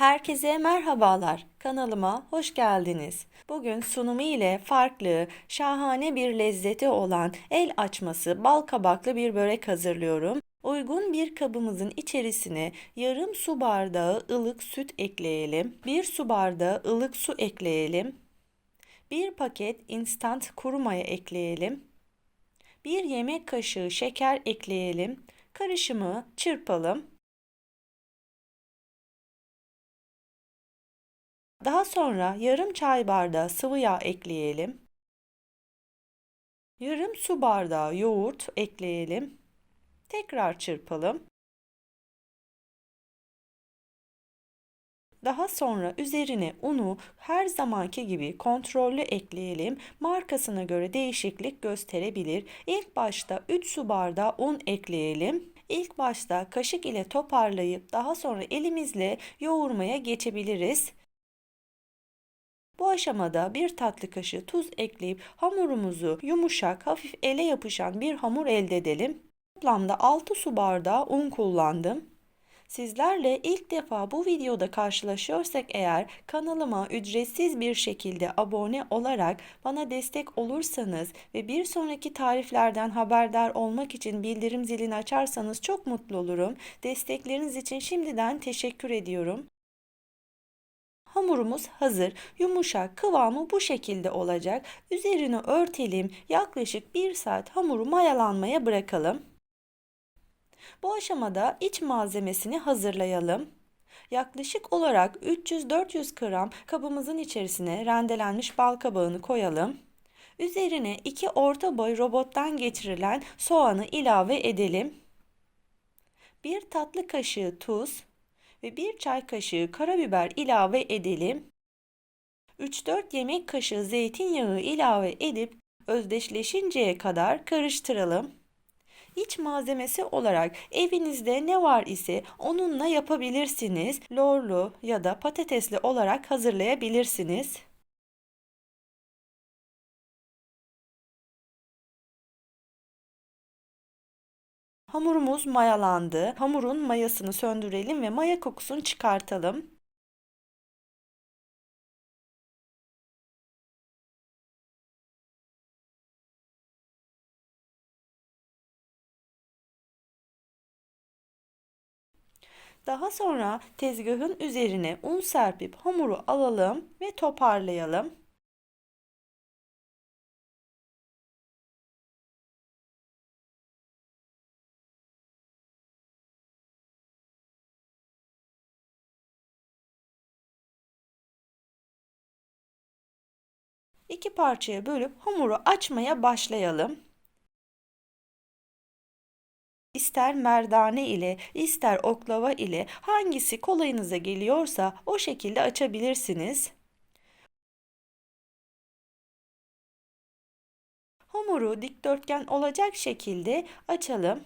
Herkese merhabalar. Kanalıma hoş geldiniz. Bugün sunumu ile farklı, şahane bir lezzeti olan el açması bal kabaklı bir börek hazırlıyorum. Uygun bir kabımızın içerisine yarım su bardağı ılık süt ekleyelim. Bir su bardağı ılık su ekleyelim. Bir paket instant kuru maya ekleyelim. Bir yemek kaşığı şeker ekleyelim. Karışımı çırpalım. Daha sonra yarım çay bardağı sıvı yağ ekleyelim. Yarım su bardağı yoğurt ekleyelim. Tekrar çırpalım. Daha sonra üzerine unu her zamanki gibi kontrollü ekleyelim. Markasına göre değişiklik gösterebilir. İlk başta 3 su bardağı un ekleyelim. İlk başta kaşık ile toparlayıp daha sonra elimizle yoğurmaya geçebiliriz. Bu aşamada bir tatlı kaşığı tuz ekleyip hamurumuzu yumuşak, hafif ele yapışan bir hamur elde edelim. Toplamda 6 su bardağı un kullandım. Sizlerle ilk defa bu videoda karşılaşıyorsak eğer kanalıma ücretsiz bir şekilde abone olarak bana destek olursanız ve bir sonraki tariflerden haberdar olmak için bildirim zilini açarsanız çok mutlu olurum. Destekleriniz için şimdiden teşekkür ediyorum. Hamurumuz hazır. Yumuşak kıvamı bu şekilde olacak. Üzerini örtelim. Yaklaşık 1 saat hamuru mayalanmaya bırakalım. Bu aşamada iç malzemesini hazırlayalım. Yaklaşık olarak 300-400 gram kabımızın içerisine rendelenmiş bal kabağını koyalım. Üzerine 2 orta boy robottan geçirilen soğanı ilave edelim. 1 tatlı kaşığı tuz, ve 1 çay kaşığı karabiber ilave edelim. 3-4 yemek kaşığı zeytinyağı ilave edip özdeşleşinceye kadar karıştıralım. İç malzemesi olarak evinizde ne var ise onunla yapabilirsiniz. Lorlu ya da patatesli olarak hazırlayabilirsiniz. Hamurumuz mayalandı. Hamurun mayasını söndürelim ve maya kokusunu çıkartalım. Daha sonra tezgahın üzerine un serpip hamuru alalım ve toparlayalım. İki parçaya bölüp hamuru açmaya başlayalım. İster merdane ile, ister oklava ile hangisi kolayınıza geliyorsa o şekilde açabilirsiniz. Hamuru dikdörtgen olacak şekilde açalım.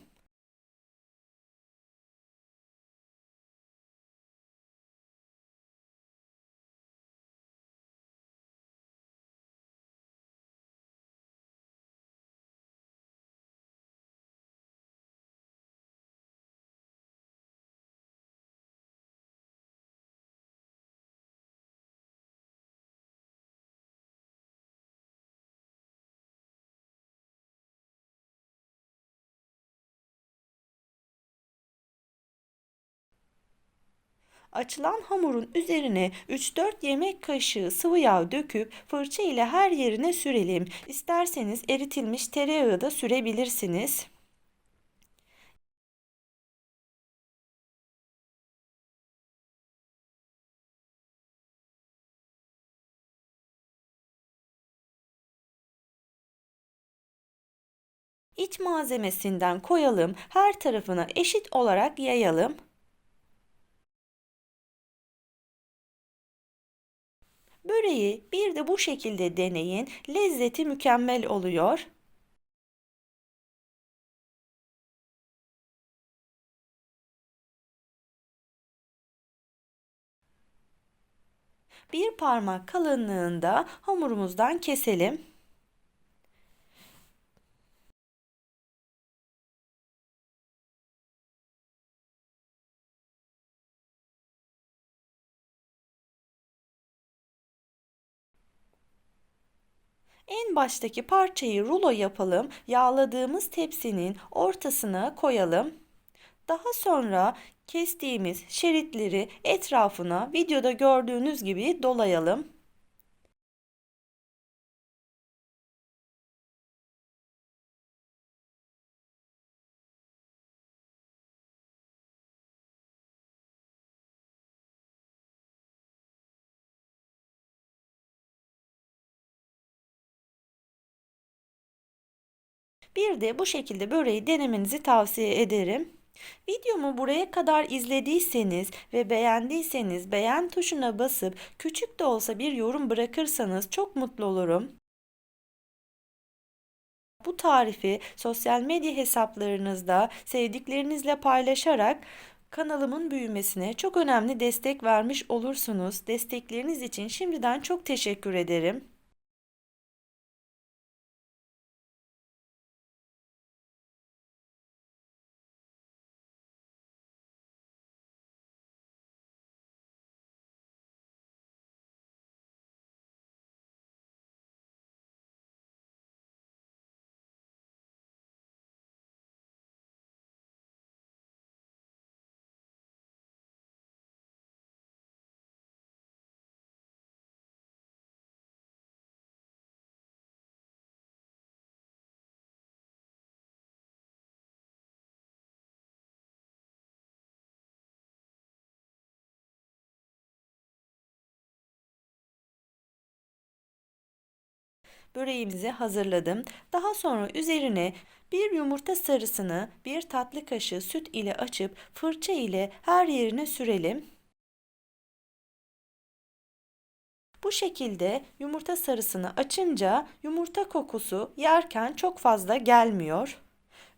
Açılan hamurun üzerine 3-4 yemek kaşığı sıvı yağ döküp fırça ile her yerine sürelim. İsterseniz eritilmiş tereyağı da sürebilirsiniz. İç malzemesinden koyalım. Her tarafına eşit olarak yayalım. Böreği bir de bu şekilde deneyin. Lezzeti mükemmel oluyor. Bir parmak kalınlığında hamurumuzdan keselim. En baştaki parçayı rulo yapalım. Yağladığımız tepsinin ortasına koyalım. Daha sonra kestiğimiz şeritleri etrafına videoda gördüğünüz gibi dolayalım. Bir de bu şekilde böreği denemenizi tavsiye ederim. Videomu buraya kadar izlediyseniz ve beğendiyseniz beğen tuşuna basıp küçük de olsa bir yorum bırakırsanız çok mutlu olurum. Bu tarifi sosyal medya hesaplarınızda sevdiklerinizle paylaşarak kanalımın büyümesine çok önemli destek vermiş olursunuz. Destekleriniz için şimdiden çok teşekkür ederim. Böreğimizi hazırladım. Daha sonra üzerine bir yumurta sarısını bir tatlı kaşığı süt ile açıp fırça ile her yerine sürelim. Bu şekilde yumurta sarısını açınca yumurta kokusu yerken çok fazla gelmiyor.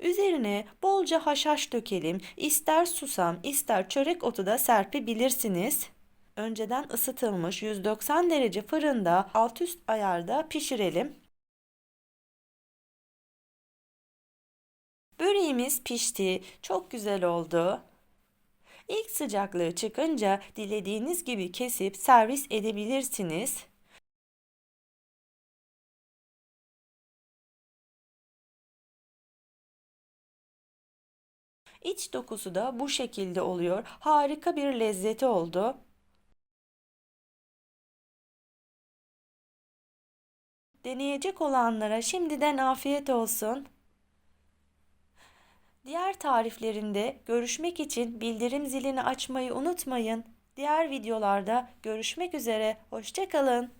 Üzerine bolca haşhaş dökelim. İster susam, ister çörek otu da serpebilirsiniz. Önceden ısıtılmış 190 derece fırında alt üst ayarda pişirelim. Böreğimiz pişti. Çok güzel oldu. İlk sıcaklığı çıkınca dilediğiniz gibi kesip servis edebilirsiniz. İç dokusu da bu şekilde oluyor. Harika bir lezzeti oldu. Deneyecek olanlara şimdiden afiyet olsun. Diğer tariflerinde görüşmek için bildirim zilini açmayı unutmayın. Diğer videolarda görüşmek üzere. Hoşçakalın.